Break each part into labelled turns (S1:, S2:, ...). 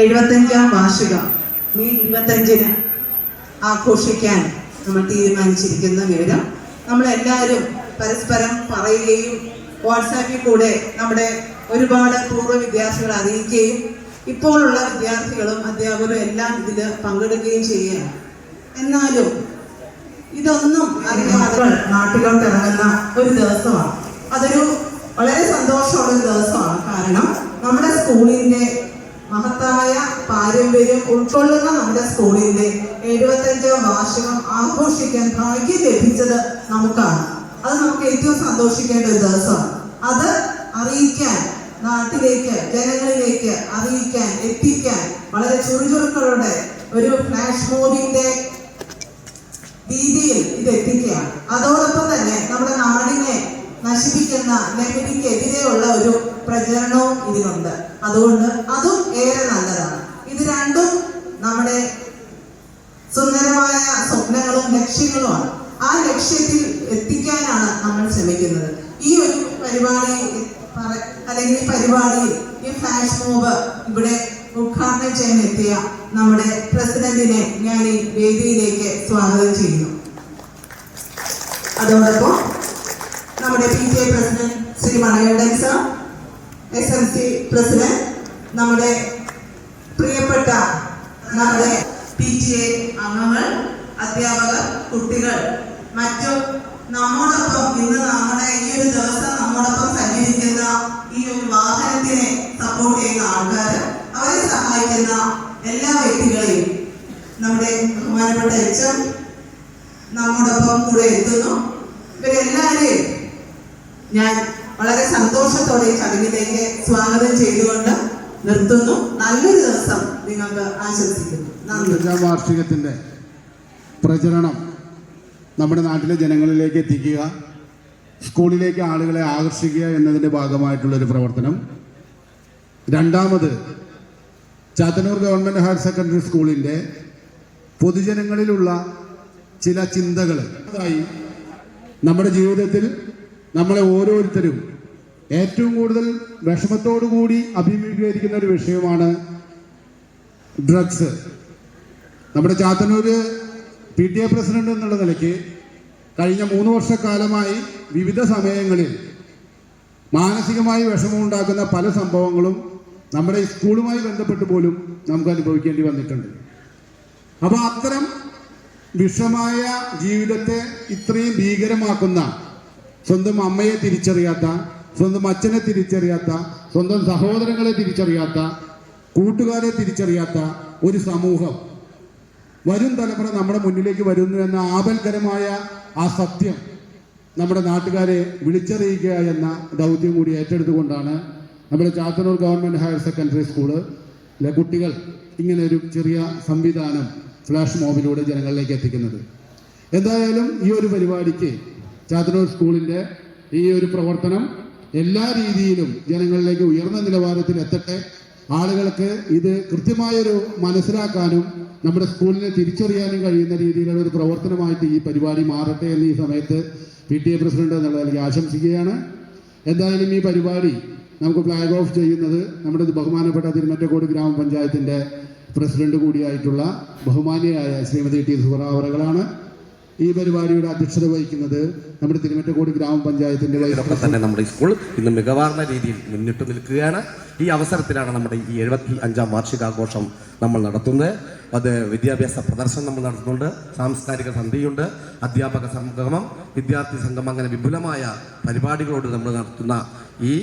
S1: എഴുപത്തഞ്ചാം വാർഷികം. മെയ് ഇരുപത്തഞ്ചിന് ആഘോഷിക്കാൻ നമ്മൾ തീരുമാനിച്ചിരിക്കുന്ന വിവരം നമ്മളെല്ലാവരും പരസ്പരം പറയുകയും വാട്സാപ്പിൽ കൂടെ നമ്മുടെ ഒരുപാട് പൂർവ വിദ്യാർത്ഥികളെ അറിയിക്കുകയും ഇപ്പോഴുള്ള വിദ്യാർത്ഥികളും അധ്യാപകരും എല്ലാം ഇതിൽ പങ്കെടുക്കുകയും ചെയ്യുകയാണ്. എന്നാലും ഇതൊന്നും അറിയാതെ നാട്ടിലോട്ട് ഇറങ്ങുന്ന ഒരു ദിവസമാണ്. അതൊരു വളരെ സന്തോഷമുള്ള ഒരു ദിവസമാണ്. കാരണം നമ്മുടെ സ്കൂളിന്റെ മഹത്തായ പാരമ്പര്യം ഉൾക്കൊള്ളുന്ന നമ്മുടെ സ്കൂളിന്റെ എഴുപത്തഞ്ചാം വാർഷികം ആഘോഷിക്കാൻ ഭാഗ്യം ലഭിച്ചത് നമുക്കാണ്. അത് നമുക്ക് ഏറ്റവും സന്തോഷിക്കേണ്ട ഒരു ദിവസമാണ്. അത് അറിയിക്കാൻ നാട്ടിലേക്ക് ജനങ്ങളിലേക്ക് അറിയിക്കാൻ എത്തിക്കാൻ വളരെ ചുറുചുറുക്കളുടെ ഒരു ഫ്ലാഷ് മോബിന്റെ രീതിയിൽ ഇത് എത്തിക്കുകയാണ്. അതോടൊപ്പം തന്നെ നമ്മുടെ നാടിനെ നശിപ്പിക്കുന്ന ലഹരിക്കെതിരെയുള്ള ഒരു പ്രചരണവും ഇതിനുണ്ട്. അതുകൊണ്ട് അതും ഏറെ നല്ലതാണ്. ഇത് രണ്ടും നമ്മുടെ സുന്ദരമായ സ്വപ്നങ്ങളും ലക്ഷ്യങ്ങളുമാണ്. ആ ലക്ഷ്യത്തിൽ എത്തിക്കാനാണ് നമ്മൾ ശ്രമിക്കുന്നത്. ഈ ഒരു പരിപാടി അല്ലെങ്കിൽ ഈ പരിപാടിയിൽ ഈ ഫ്ലാഷ് മൂവ് ഇവിടെ ഉദ്ഘാടനം ചെയ്യാൻ എത്തിയ നമ്മുടെ പ്രസിഡന്റിനെ ഞാൻ ഈ വേദിയിലേക്ക് സ്വാഗതം ചെയ്യുന്നു. അതോടൊപ്പം നമ്മുടെ P T president Shri മണയുടെ sir S M C president നമ്മുടെ പ്രിയപ്പെട്ട നമ്മുടെ പി ജി എ അംഗങ്ങൾ അധ്യാപകർ കുട്ടികൾ. മറ്റു നമ്മോടൊപ്പം ഇന്ന് നമ്മുടെ ഈ ഒരു ദിവസം നമ്മോടൊപ്പം സഞ്ചരിക്കുന്ന ഈ ഒരു വാഹനത്തിനെ സപ്പോർട്ട് ചെയ്യുന്ന ആൾക്കാർ അവരെ സഹായിക്കുന്ന എല്ലാ വ്യക്തികളെയും നമ്മുടെ ബഹുമാനപ്പെട്ട എച്ച് നമ്മോടൊപ്പം കൂടെ എത്തുന്നു. ഇവരെല്ലാവരെയും ഞാൻ വളരെ സന്തോഷത്തോടെ ചടങ്ങിലേക്ക് സ്വാഗതം ചെയ്തുകൊണ്ട് നിർത്തുന്നു. നല്ലൊരു ദിവസം നിങ്ങൾക്ക് ആശംസിക്കുന്നു.
S2: വാർഷികത്തിന്റെ പ്രചരണം നമ്മുടെ നാട്ടിലെ ജനങ്ങളിലേക്ക് എത്തിക്കുക സ്കൂളിലേക്ക് ആളുകളെ ആകർഷിക്കുക എന്നതിന്റെ ഭാഗമായിട്ടുള്ളൊരു പ്രവർത്തനം. രണ്ടാമത് ചാത്തന്നൂർ ഗവൺമെന്റ് ഹയർ സെക്കൻഡറി സ്കൂളിന്റെ പൊതുജനങ്ങളിലുള്ള ചില ചിന്തകൾ നമ്മുടെ ജീവിതത്തിൽ നമ്മളെ ഓരോരുത്തരും ഏറ്റവും കൂടുതൽ വിഷമത്തോടു കൂടി അഭിമുഖീകരിക്കുന്ന ഒരു വിഷയമാണ് ഡ്രഗ്സ് നമ്മുടെ Chathannoor P T A president എന്നുള്ള നിലയ്ക്ക് കഴിഞ്ഞ മൂന്ന് വർഷക്കാലമായി വിവിധ സമയങ്ങളിൽ മാനസികമായി വിഷമമുണ്ടാക്കുന്ന പല സംഭവങ്ങളും നമ്മുടെ സ്കൂളുമായി ബന്ധപ്പെട്ട് പോലും നമുക്ക് അനുഭവിക്കേണ്ടി വന്നിട്ടുണ്ട്. അപ്പോൾ അത്തരം വിഷമായ ജീവിതത്തെ ഇത്രയും ഭീകരമാക്കുന്ന സ്വന്തം അമ്മയെ തിരിച്ചറിയാത്ത സ്വന്തം അച്ഛനെ തിരിച്ചറിയാത്ത സ്വന്തം സഹോദരങ്ങളെ തിരിച്ചറിയാത്ത കൂട്ടുകാരെ തിരിച്ചറിയാത്ത ഒരു സമൂഹം വരും തലമുറ നമ്മുടെ മുന്നിലേക്ക് വരുന്നു എന്ന ആപൽകരമായ ആ സത്യം നമ്മുടെ നാട്ടുകാരെ വിളിച്ചറിയിക്കുക എന്ന ദൗത്യം കൂടി ഏറ്റെടുത്തുകൊണ്ടാണ് നമ്മുടെ ചാത്തനൂർ ഗവൺമെന്റ് ഹയർ സെക്കൻഡറി സ്കൂളിലെ കുട്ടികൾ ഇങ്ങനെ ഒരു ചെറിയ സംവിധാനം ഫ്ലാഷ് മോബിലൂടെ ജനങ്ങളിലേക്ക് എത്തിക്കുന്നത്. എന്തായാലും ഈ ഒരു പരിപാടിക്ക് ചാത്തന്നൂർ സ്കൂളിന്റെ ഈ ഒരു പ്രവർത്തനം എല്ലാ രീതിയിലും ജനങ്ങളിലേക്ക് ഉയർന്ന നിലവാരത്തിൽ എത്തട്ടെ. ആളുകൾക്ക് ഇത് കൃത്യമായൊരു മനസ്സിലാക്കാനും നമ്മുടെ സ്കൂളിനെ തിരിച്ചറിയാനും കഴിയുന്ന രീതിയിലുള്ള ഒരു പ്രവർത്തനമായിട്ട് ഈ പരിപാടി മാറട്ടെ എന്ന് ഈ സമയത്ത് പി ടി എ പ്രസിഡന്റ് എന്നുള്ള നിലയ്ക്ക് ആശംസിക്കുകയാണ്. എന്തായാലും ഈ പരിപാടി നമുക്ക് ഫ്ലാഗ് ഓഫ് ചെയ്യുന്നത് നമ്മുടെ ബഹുമാനപ്പെട്ട തിരുമറ്റക്കോട് ഗ്രാമപഞ്ചായത്തിന്റെ പ്രസിഡന്റ് കൂടിയായിട്ടുള്ള ബഹുമാനിയായ ശ്രീമതി ടി സുഹറാവറകളാണ്. ഈ പരിപാടിയുടെ അധ്യക്ഷത വഹിക്കുന്നത് നമ്മുടെ തിരുമറ്റക്കോട് ഗ്രാമപഞ്ചായത്തിന്റെ
S3: തന്നെ നമ്മുടെ സ്കൂൾ ഇന്ന് മികവാർന്ന രീതിയിൽ മുന്നിട്ട് നിൽക്കുകയാണ്. ഈ അവസരത്തിലാണ് നമ്മുടെ ഈ എഴുപത്തി അഞ്ചാം വാർഷികാഘോഷം നമ്മൾ നടത്തുന്നത്. അത് വിദ്യാഭ്യാസ പ്രദർശനം നമ്മൾ നടത്തുന്നുണ്ട്. സാംസ്കാരിക സന്ധിയുണ്ട്. അധ്യാപക സംഗമം വിദ്യാർത്ഥി സംഗമം അങ്ങനെ വിപുലമായ പരിപാടികളോട് നമ്മൾ നടത്തുന്ന ഈ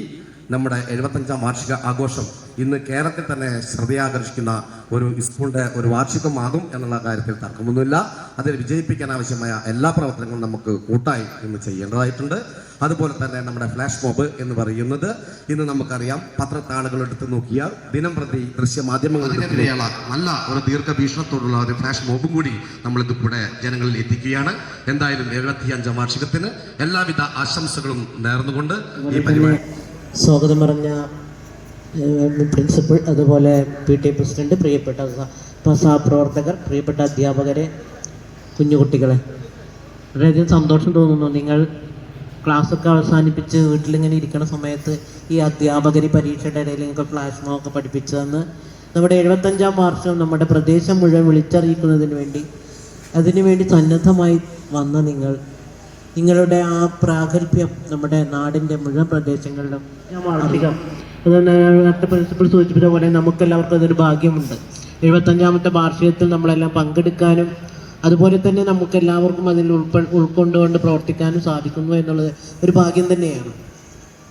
S3: നമ്മുടെ എഴുപത്തഞ്ചാം വാർഷിക ആഘോഷം ഇന്ന് കേരളത്തിൽ തന്നെ ശ്രദ്ധയാകർഷിക്കുന്ന ഒരു സ്കൂളിന്റെ ഒരു വാർഷികമാകും എന്നുള്ള കാര്യത്തിൽ തർക്കമൊന്നുമില്ല. അതിൽ വിജയിപ്പിക്കാൻ ആവശ്യമായ എല്ലാ പ്രവർത്തനങ്ങളും നമുക്ക് കൂട്ടായി ഇന്ന് ചെയ്യേണ്ടതായിട്ടുണ്ട്. അതുപോലെ തന്നെ നമ്മുടെ ഫ്ലാഷ് മോബ് എന്ന് പറയുന്നത് ഇന്ന് നമുക്കറിയാം പത്രത്താളുകൾ എടുത്ത് നോക്കിയാൽ ദിനം പ്രതി ദൃശ്യമാധ്യമങ്ങളിലുള്ള നല്ല ഒരു ദീർഘവീക്ഷണത്തോടുള്ള ഒരു ഫ്ലാഷ് മോബും കൂടി നമ്മൾ കൂടെ ജനങ്ങളിൽ എത്തിക്കുകയാണ്. എന്തായാലും എഴുപത്തി അഞ്ചാം വാർഷികത്തിന് എല്ലാവിധ ആശംസകളും നേർന്നുകൊണ്ട് ഈ പരിപാടി
S4: സ്വാഗതം പറഞ്ഞ പ്രിൻസിപ്പൾ അതുപോലെ പി ടി പ്രസിഡന്റ് പ്രിയപ്പെട്ട സഹപ്രവർത്തകർ പ്രിയപ്പെട്ട അധ്യാപകരെ കുഞ്ഞുകുട്ടികളെ. വളരെയധികം സന്തോഷം തോന്നുന്നു. നിങ്ങൾ ക്ലാസ്സൊക്കെ അവസാനിപ്പിച്ച് വീട്ടിലിങ്ങനെ ഇരിക്കുന്ന സമയത്ത് ഈ അധ്യാപകർ പരീക്ഷയുടെ ഇടയിൽ നിങ്ങൾക്ക് ഫ്ലാഷ് മോക്ക് പഠിപ്പിച്ചു തന്ന് നമ്മുടെ എഴുപത്തഞ്ചാം വാർഷം നമ്മുടെ പ്രദേശം മുഴുവൻ വിളിച്ചറിയിക്കുന്നതിന് വേണ്ടി അതിനുവേണ്ടി സന്നദ്ധമായി വന്ന നിങ്ങൾ നിങ്ങളുടെ ആ പ്രാഗൽഭ്യം നമ്മുടെ നാടിന്റെ മുഴുവൻ പ്രദേശങ്ങളിലും അതുകൊണ്ട് പ്രിൻസിപ്പൾ സൂചിപ്പിച്ച പോലെ നമുക്കെല്ലാവർക്കും അതൊരു ഭാഗ്യമുണ്ട്. എഴുപത്തഞ്ചാമത്തെ വാർഷികത്തിൽ നമ്മളെല്ലാം പങ്കെടുക്കാനും അതുപോലെ തന്നെ നമുക്ക് എല്ലാവർക്കും അതിൽ ഉൾപ്പെ ഉൾക്കൊണ്ടുകൊണ്ട് പ്രവർത്തിക്കാനും സാധിക്കുന്നു എന്നുള്ളത് ഒരു ഭാഗ്യം തന്നെയാണ്.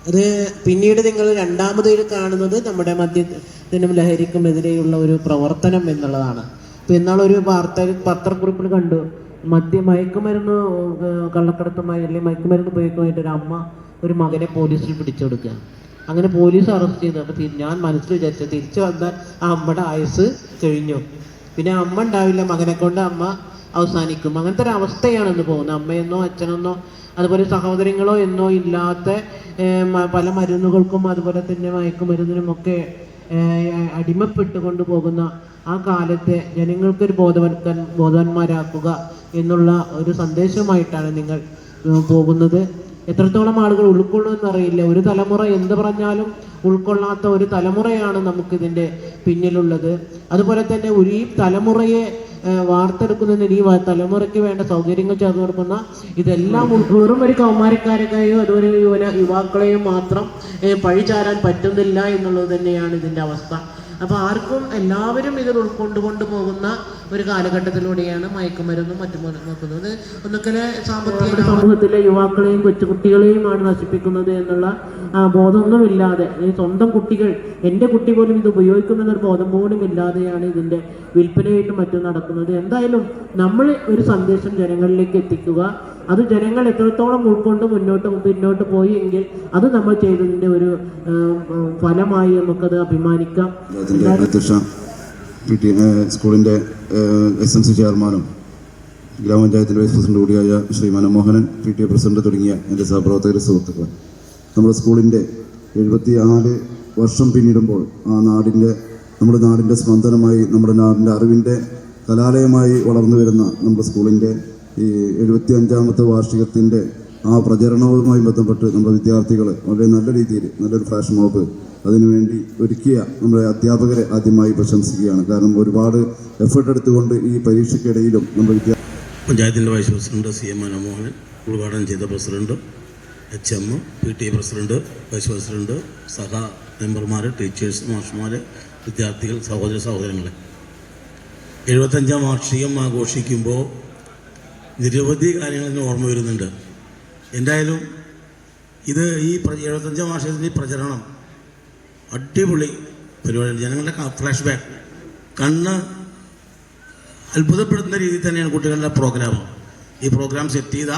S4: അത് പിന്നീട് നിങ്ങൾ രണ്ടാമത് കാണുന്നത് നമ്മുടെ മദ്യത്തിനും ലഹരിക്കും എതിരെയുള്ള ഒരു പ്രവർത്തനം എന്നുള്ളതാണ്. ഇപ്പം ഇന്നാളൊരു വാർത്ത പത്രക്കുറിപ്പിൽ കണ്ടു. മദ്യ മയക്കുമരുന്ന് കള്ളക്കടത്തുമായി അല്ലെങ്കിൽ മയക്കുമരുന്ന് ഉപയോഗിക്കുമായിട്ട് ഒരു അമ്മ ഒരു മകനെ പോലീസിൽ പിടിച്ചെടുക്കുക. അങ്ങനെ പോലീസ് അറസ്റ്റ് ചെയ്തു. അപ്പോൾ ഞാൻ മനസ്സിൽ വിചാരിച്ചു തിരിച്ചു വന്നാൽ ആ അമ്മയുടെ ആയുസ് കഴിഞ്ഞു. പിന്നെ അമ്മ ഉണ്ടാവില്ല മകനെ കൊണ്ട് അമ്മ അവസാനിക്കും. അങ്ങനത്തെ ഒരു അവസ്ഥയാണ് ഇന്ന് പോകുന്നത്. അമ്മയെന്നോ അച്ഛനെന്നോ അതുപോലെ സഹോദരങ്ങളോ എന്നോ ഇല്ലാത്ത പല മരുന്നുകൾക്കും അതുപോലെ തന്നെ മയക്കുമരുന്നിനും ഒക്കെ അടിമപ്പെട്ടുകൊണ്ട് പോകുന്ന ആ കാലത്തെ ജനങ്ങൾക്കൊരു ബോധവൽക്കൻ ബോധവാന്മാരാക്കുക എന്നുള്ള ഒരു സന്ദേശമായിട്ടാണ് നിങ്ങൾ പോകുന്നത്. എത്രത്തോളം ആളുകൾ ഉൾക്കൊള്ളുമെന്നറിയില്ല ഒരു തലമുറ എന്ത് പറഞ്ഞാലും ഉൾക്കൊള്ളാത്ത ഒരു തലമുറയാണ് നമുക്കിതിന്റെ പിന്നിലുള്ളത്. അതുപോലെ തന്നെ ഒരു ഈ തലമുറയെ വാർത്തെടുക്കുന്നതിന് ഈ തലമുറയ്ക്ക് വേണ്ട സൗകര്യങ്ങൾ ചേർന്ന് കൊടുക്കുന്ന ഇതെല്ലാം വെറും ഒരു കൗമാരക്കാരെയോ അതുപോലെ യുവന യുവാക്കളെയും മാത്രം പഴിചാരാൻ പറ്റുന്നില്ല എന്നുള്ളത് തന്നെയാണ് ഇതിന്റെ അവസ്ഥ. അപ്പോൾ ആർക്കും എല്ലാവരും ഇതിൽ ഉൾക്കൊണ്ടുകൊണ്ട് പോകുന്ന ഒരു കാലഘട്ടത്തിലൂടെയാണ് മയക്കുമരുന്നും മറ്റും നോക്കുന്നത്. ഒന്നുക്കലെ സാമ്പത്തിക സമൂഹത്തിലെ യുവാക്കളെയും കൊച്ചുകുട്ടികളെയുമാണ് നശിപ്പിക്കുന്നത് എന്നുള്ള ബോധമൊന്നുമില്ലാതെ സ്വന്തം കുട്ടികൾ എന്റെ കുട്ടി പോലും ഇത് ഉപയോഗിക്കുമെന്നൊരു ബോധം പോലും ഇല്ലാതെയാണ് ഇതിന്റെ വിൽപ്പനയായിട്ട് മറ്റും നടക്കുന്നത്. എന്തായാലും നമ്മൾ ഒരു സന്ദേശം ജനങ്ങളിലേക്ക് എത്തിക്കുക. അത് ജനങ്ങൾ എത്രത്തോളം ഉൾക്കൊണ്ട് മുന്നോട്ട് പിന്നോട്ട് പോയി എങ്കിൽ അത് നമ്മൾ ചെയ്തതിന്റെ ഒരു ഫലമായി നമുക്കത് അഭിമാനിക്കാം.
S5: സ്കൂളിന്റെ എസ് എം സി ചെയർമാനും ഗ്രാമപഞ്ചായത്തിന്റെ വൈസ് പ്രസിഡന്റ് കൂടിയായ Shri Manamohanan P T A president തുടങ്ങിയ എന്റെ സഹപ്രവർത്തകർ സുഹൃത്തുക്കൾ നമ്മുടെ സ്കൂളിന്റെ എഴുപത്തി നാല് വർഷം പിന്നിടുമ്പോൾ ആ നാടിന്റെ നമ്മുടെ നാടിന്റെ സ്പന്ദനമായി നമ്മുടെ നാടിന്റെ അറിവിന്റെ കലാലയമായി വളർന്നു വരുന്ന നമ്മുടെ സ്കൂളിന്റെ ഈ എഴുപത്തി അഞ്ചാമത്തെ വാർഷികത്തിന്റെ ആ പ്രചരണവുമായി ബന്ധപ്പെട്ട് നമ്മുടെ വിദ്യാർത്ഥികൾ വളരെ നല്ല രീതിയിൽ നല്ലൊരു ഫാഷൻ മോബ് അതിനുവേണ്ടി ഒരുക്കിയ നമ്മുടെ അധ്യാപകരെ ആദ്യമായി പ്രശംസിക്കുകയാണ്. കാരണം ഒരുപാട് എഫേർട്ട് എടുത്തുകൊണ്ട് ഈ പരീക്ഷയ്ക്കിടയിലും നമ്മുടെ വിദ്യാർത്ഥി
S6: പഞ്ചായത്തിന്റെ vice president C M Manamohan ഉദ്ഘാടനം ചെയ്ത president H M P T president vice president സഹ മെമ്പർമാർ ടീച്ചേഴ്സ് മാഷുമാർ വിദ്യാർത്ഥികൾ സഹോദര സഹോദരങ്ങളെ. എഴുപത്തഞ്ചാം വാർഷികം ആഘോഷിക്കുമ്പോൾ നിരവധി കാര്യങ്ങൾ ഇന്ന് ഓർമ്മ വരുന്നുണ്ട്. എന്തായാലും ഇത് ഈ എഴുപത്തഞ്ചാം വർഷത്തിന്റെ പ്രചരണം അടിപൊളി പരിപാടി ജനങ്ങളുടെ ഫ്ലാഷ് ബാക്ക് കണ്ണ് അത്ഭുതപ്പെടുത്തുന്ന രീതിയിൽ തന്നെയാണ് കുട്ടികളുടെ പ്രോഗ്രാം ഈ പ്രോഗ്രാം സെറ്റ് ചെയ്ത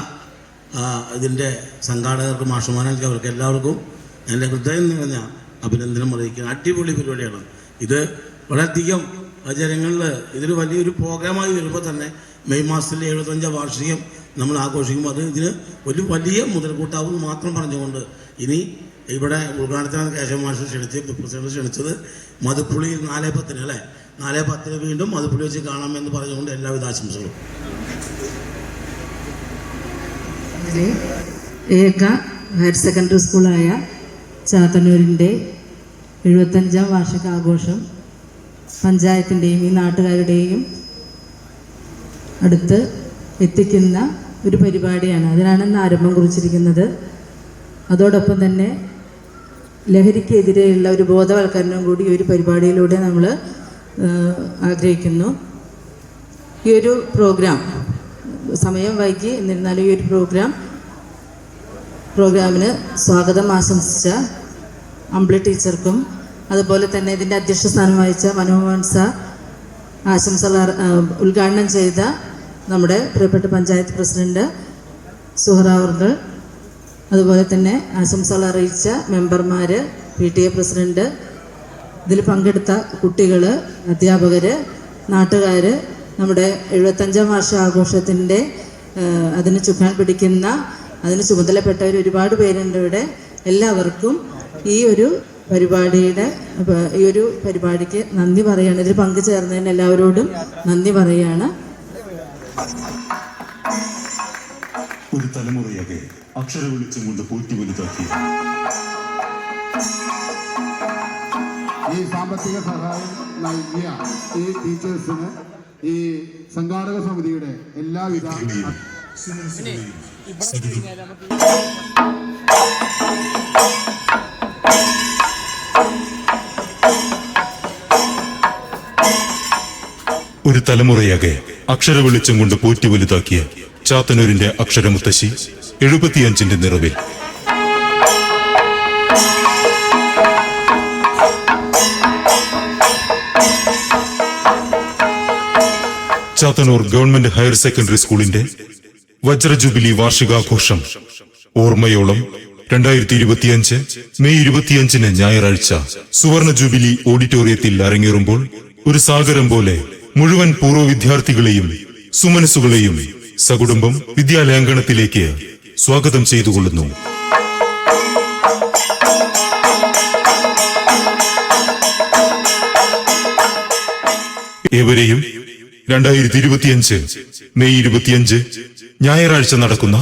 S6: ഇതിന്റെ സംഘാടകർക്ക് മാഷുമാർക്ക് അവർക്ക് എല്ലാവർക്കും എന്റെ ഹൃദയം നിറഞ്ഞ അഭിനന്ദനം അറിയിക്കുന്ന അടിപൊളി പരിപാടിയാണ്. ഇത് വളരെയധികം ജനങ്ങളിൽ ഇതൊരു വലിയൊരു പ്രോഗ്രാമായി വരുമ്പോൾ തന്നെ മെയ് മാസത്തിലെ എഴുപത്തഞ്ചാം വാർഷികം നമ്മൾ ആഘോഷിക്കുമ്പോൾ അത് ഇതിന് ഒരു വലിയ മുതൽക്കൂട്ടാവും മാത്രം പറഞ്ഞുകൊണ്ട് ഇനി ഇവിടെ ഉദ്ഘാടനത്തിനാണ് കേശവ മാഷ് ക്ഷണിച്ച് പ്രസിഡന്റ് ക്ഷണിച്ചത്. മധുപ്പുള്ളിയിൽ നാല് പത്തിന് അല്ലേ? നാല് പത്തിന് വീണ്ടും മധുപ്പുള്ളി വെച്ച് കാണാമെന്ന് പറഞ്ഞുകൊണ്ട് എല്ലാവിധ ആശംസകളും.
S7: ഏക ഹയർ സെക്കൻഡറി സ്കൂളായ ചാത്തന്നൂരിന്റെ എഴുപത്തഞ്ചാം വാർഷികാഘോഷം പഞ്ചായത്തിന്റെയും ഈ നാട്ടുകാരുടെയും അടുത്ത് എത്തിക്കുന്ന ഒരു പരിപാടിയാണ്. അതിനാണ് ഇന്ന് ആരംഭം കുറിച്ചിരിക്കുന്നത്. അതോടൊപ്പം തന്നെ ലഹരിക്കെതിരെയുള്ള ഒരു ബോധവൽക്കരണം കൂടി ഈ ഒരു പരിപാടിയിലൂടെ നമ്മൾ ആഗ്രഹിക്കുന്നു. ഈ ഒരു പ്രോഗ്രാം സമയം വൈകി എന്നിരുന്നാലും ഈ ഒരു പ്രോഗ്രാം പ്രോഗ്രാമിന് സ്വാഗതം ആശംസിച്ച അമ്പിളി ടീച്ചർക്കും അതുപോലെ തന്നെ ഇതിന്റെ അധ്യക്ഷ സ്ഥാനം വഹിച്ച മനോഹൻ സാർ ആശംസകൾ ഉദ്ഘാടനം ചെയ്ത നമ്മുടെ പ്രിയപ്പെട്ട പഞ്ചായത്ത് പ്രസിഡന്റ് സുഹറാവർഗൾ അതുപോലെ തന്നെ ആശംസകൾ അറിയിച്ച മെമ്പർമാര് പി ടി എ പ്രസിഡന്റ് ഇതിൽ പങ്കെടുത്ത കുട്ടികൾ അധ്യാപകർ നാട്ടുകാർ നമ്മുടെ എഴുപത്തഞ്ചാം വർഷ ആഘോഷത്തിന്റെ ഏഹ്, അതിന് ചുക്കാൻ പിടിക്കുന്ന അതിന് ചുമതലപ്പെട്ടവർ ഒരുപാട് പേരുണ്ട് ഇവിടെ. എല്ലാവർക്കും ഈ ഒരു പരിപാടിയുടെ ഈ ഒരു പരിപാടിക്ക് നന്ദി പറയുകയാണ് ഇതിൽ പങ്കുചേർന്നതിന് എല്ലാവരോടും നന്ദി പറയുകയാണ്
S8: ഒരു തലമുറയൊക്കെ അക്ഷര വെളിച്ചം കൊണ്ട് പോറ്റി വലുതാക്കി
S2: ഈ സാമ്പത്തിക സഹായം നൽകിയ ഈ ടീച്ചേഴ്സിന് ഈ സംഘാടക സമിതിയുടെ എല്ലാവിധ
S8: സുമനസുകളെയും ഒരു തലമുറയാകെ അക്ഷര വെളിച്ചം കൊണ്ട് പോറ്റി വലുതാക്കിയ ചാത്തനൂരിന്റെ അക്ഷരമുത്തശ്ശി എഴുപത്തിയഞ്ചിന്റെ നിറവിൽ. ചാത്തനൂർ ഗവൺമെന്റ് ഹയർ സെക്കൻഡറി സ്കൂളിന്റെ വജ്രജൂബിലി വാർഷികാഘോഷം ഓർമ്മയോളം രണ്ടായിരത്തി ഇരുപത്തിയഞ്ച് മെയ് ഇരുപത്തിയഞ്ചിന് ഞായറാഴ്ച സുവർണ ജൂബിലി ഓഡിറ്റോറിയത്തിൽ അരങ്ങേറുമ്പോൾ ഒരു സാഗരം പോലെ മുഴുവൻ പൂർവ വിദ്യാർത്ഥികളെയും സുമനസുകളെയും സകുടുംബം വിദ്യാലയാങ്കണത്തിലേക്ക് സ്വാഗതം ചെയ്തുകൊള്ളുന്നു. ഏവരെയും രണ്ടായിരത്തി ഇരുപത്തിയഞ്ച് മെയ് ഇരുപത്തിയഞ്ച് ഞായറാഴ്ച നടക്കുന്ന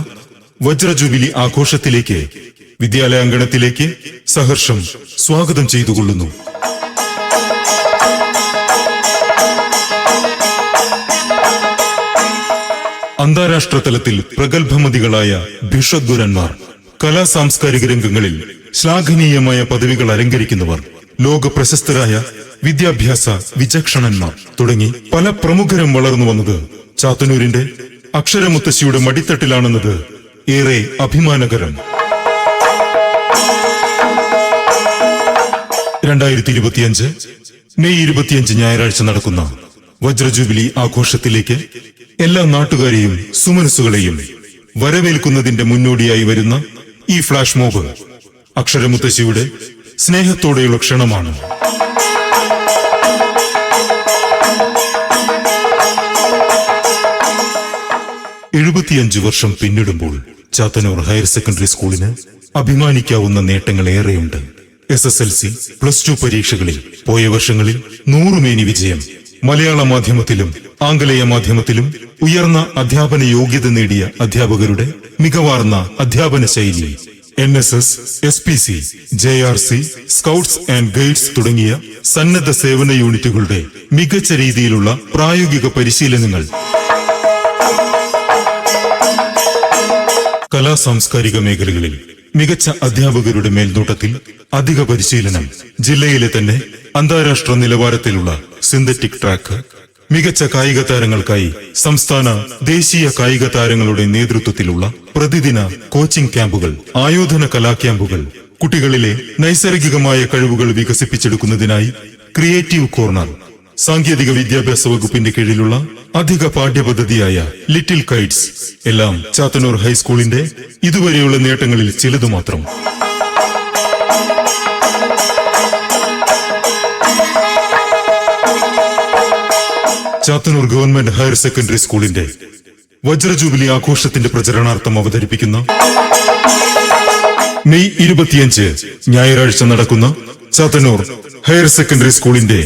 S8: വജ്രജൂബിലി ആഘോഷത്തിലേക്ക് വിദ്യാലയാങ്കണത്തിലേക്ക് സഹർഷം സ്വാഗതം ചെയ്തുകൊള്ളുന്നു. അന്താരാഷ്ട്ര തലത്തിൽ പ്രഗത്ഭമതികളായ ഭിഷദ്വരന്മാർ കലാ സാംസ്കാരിക രംഗങ്ങളിൽ ശ്ലാഘനീയമായ പദവികൾ അലങ്കരിക്കുന്നവർ ലോക പ്രശസ്തരായ വിദ്യാഭ്യാസ വിചക്ഷണന്മാർ തുടങ്ങി പല പ്രമുഖരും വളർന്നു വന്നത് ചാത്തന്നൂരിന്റെ അക്ഷരമുത്തശ്ശിയുടെ മടിത്തട്ടിലാണെന്നത് ഏറെ അഭിമാനകരം. രണ്ടായിരത്തി ഇരുപത്തിയഞ്ച് മെയ് ഇരുപത്തിയഞ്ച് ഞായറാഴ്ച നടക്കുന്ന വജ്രജൂബിലി ആഘോഷത്തിലേക്ക് എല്ലാ നാട്ടുകാരെയും സുമനസ്സുകളെയും വരവേൽക്കുന്നതിന്റെ മുന്നോടിയായി വരുന്ന ഈ ഫ്ലാഷ് മോബ് അക്ഷരമുത്തശ്ശിയുടെ സ്നേഹത്തോടെയുള്ള ക്ഷണമാണ്. എഴുപത്തിയഞ്ച് വർഷം പിന്നിടുമ്പോൾ ചാത്തനൂർ ഹയർ സെക്കൻഡറി സ്കൂളിന് അഭിമാനിക്കാവുന്ന നേട്ടങ്ങൾ ഏറെയുണ്ട് S S L C plus two പരീക്ഷകളിൽ പോയ വർഷങ്ങളിൽ നൂറുമേനി വിജയം. മലയാള മാധ്യമത്തിലും ആംഗലേയ മാധ്യമത്തിലും ഉയർന്ന അധ്യാപന യോഗ്യത നേടിയ അധ്യാപകരുടെ മികവാർന്ന അധ്യാപന ശൈലി N S S S P C J R C scouts and guides തുടങ്ങിയ സന്നദ്ധ സേവന യൂണിറ്റുകളുടെ മികച്ച രീതിയിലുള്ള പ്രായോഗിക പരിശീലനങ്ങൾ. കലാ സാംസ്കാരിക മേഖലകളിൽ മികച്ച അധ്യാപകരുടെ മേൽനോട്ടത്തിൽ അധിക പരിശീലനം ജില്ലയിലെ തന്നെ അന്താരാഷ്ട്ര നിലവാരത്തിലുള്ള സിന്തറ്റിക് ട്രാക്ക്. മികച്ച കായിക താരങ്ങൾക്കായി സംസ്ഥാന ദേശീയ കായിക താരങ്ങളുടെ നേതൃത്വത്തിലുള്ള പ്രതിദിന കോച്ചിംഗ് ക്യാമ്പുകൾ ആയോധന കലാ ക്യാമ്പുകൾ കുട്ടികളിലെ നൈസർഗികമായ കഴിവുകൾ വികസിപ്പിച്ചെടുക്കുന്നതിനായി ക്രിയേറ്റീവ് കോർണർ സാങ്കേതിക വിദ്യാഭ്യാസ വകുപ്പിന്റെ കീഴിലുള്ള അധിക പാഠ്യപദ്ധതിയായ ലിറ്റിൽ കൈറ്റ്സ് എല്ലാം ചാത്തനൂർ ഹൈസ്കൂളിന്റെ ഇതുവരെയുള്ള നേട്ടങ്ങളിൽ ചിലതു മാത്രം ചാത്തന്നൂർ ഗവൺമെന്റ് ഹയർ സെക്കൻഡറി സ്കൂളിന്റെ വജ്രജൂബിലി ആഘോഷത്തിന്റെ പ്രചരണാർത്ഥം അവതരിപ്പിക്കുന്ന മെയ് ഇരുപത്തിയഞ്ച് ഞായറാഴ്ച നടക്കുന്ന ചാത്തന്നൂർ ഹയർ സെക്കൻഡറി സ്കൂളിന്റെ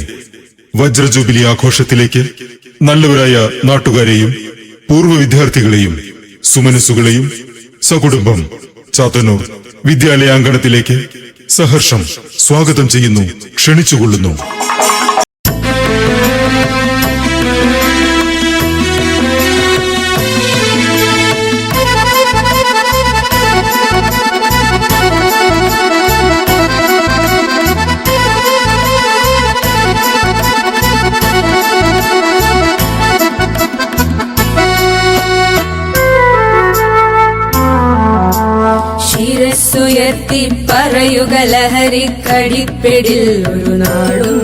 S8: വജ്രജൂബിലി ആഘോഷത്തിലേക്ക് നല്ലവരായ നാട്ടുകാരെയും പൂർവ വിദ്യാർത്ഥികളെയും സുമനസ്സുകളെയും സകുടുംബം ചാത്തന്നൂർ വിദ്യാലയാങ്കണത്തിലേക്ക് സഹർഷം സ്വാഗതം ചെയ്യുന്നു ക്ഷണിച്ചുകൊള്ളുന്നു.
S9: ലഹരിക്കടിപ്പിടിൽ ഒരു നാടും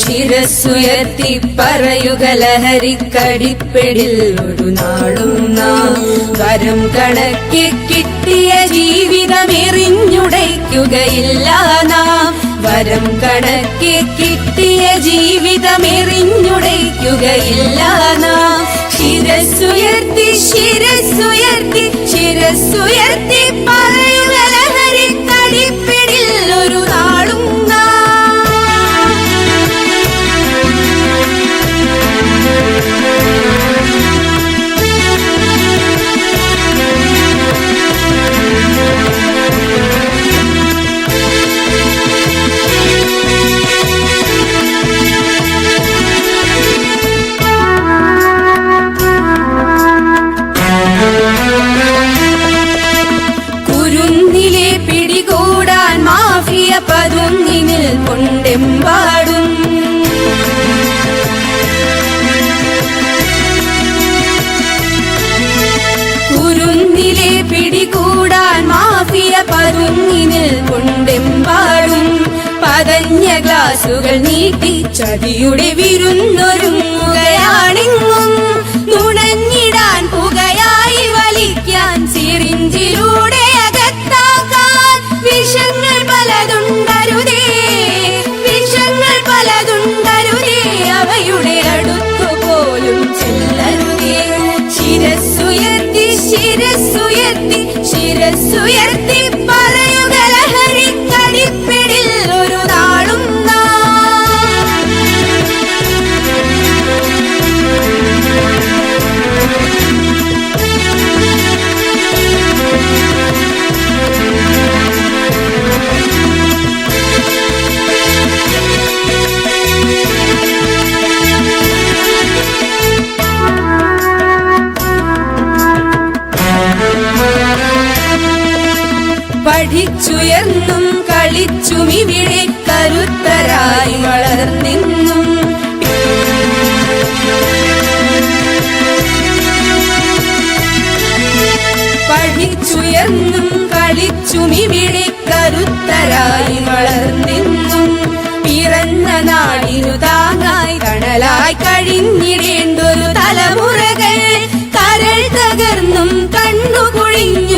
S9: ശിരസ്സുയർത്തി പറയുക ലഹരിക്കടിപ്പെടിൽ ഒരു നാടും വരം കണക്കി കിട്ടിയ ജീവിതം എറിഞ്ഞുടയ്ക്കുകയില്ല വരം കണക്കി കിട്ടിയ ജീവിതം എറിഞ്ഞുടയ്ക്കുകയില്ല ശിരസ്സുയർത്തി ശിരസ്സുയർത്തി ശിരസ്സുയർത്തി പറയുക ചതിയുടെ വിരുന്നൊരുങ്ങുകയാണെങ്ങും നുണഞ്ഞിടാൻ പുകയായി വലിക്കാൻ സിറിഞ്ചിലൂടെ അകത്താക്കാൻ വിഷങ്ങൾ പലതുണ്ടരുതേ വിഷങ്ങൾ പലതുണ്ടരുതേ അവയുടെ അടുത്തു പോലും ചെല്ലരുതേ. ശിരസ്സുയർത്തി ശിരസ്സുയർത്തി ശിരസ്സുയർത്തി പഠിച്ചുയർന്നും കളിച്ചുമിവിടെ കരുത്തരായി വളർന്നെന്നും. പഠിച്ചുയർന്നും കളിച്ചുമിവിടെ കരുത്തരായി വളർന്നെന്നും. പിറന്ന നാടിനു താങ്ങായി കടലായി കഴിഞ്ഞിടേണ്ടൊരു തലമുറകൾ കരൾ തകർന്നും കണ്ണു കുഴിഞ്ഞും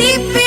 S9: Felipe.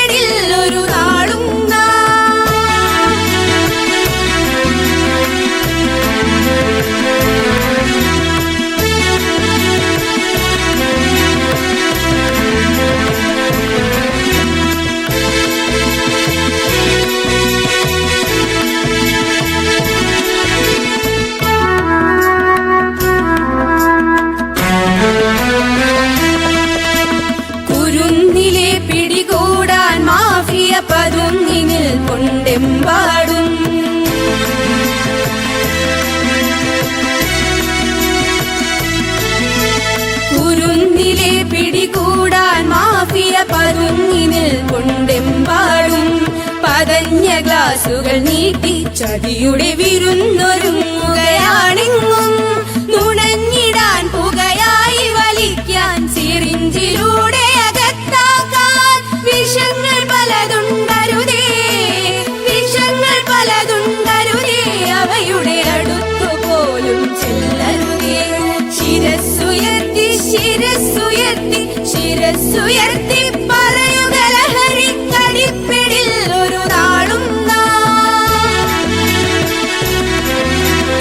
S9: ഗ്ലാസുകൾ നീട്ടി ചതിയുടെ വിരുന്നൊരുങ്ങുകയാണെങ്ങും നുണഞ്ഞിടാൻ പുകയായി വലിക്കാൻ സിറിഞ്ചിലൂടെ അകത്താക്കാൻ വിഷങ്ങൾ പലതുണ്ടരുതേ വിഷങ്ങൾ പലതുണ്ടരുതേ അവയുടെ അടുത്തു പോലും ചെല്ലരുതേ. ശിരസ്സുയർത്തി ശിരസ്സുയർത്തി ശിരസ്സുയർത്തി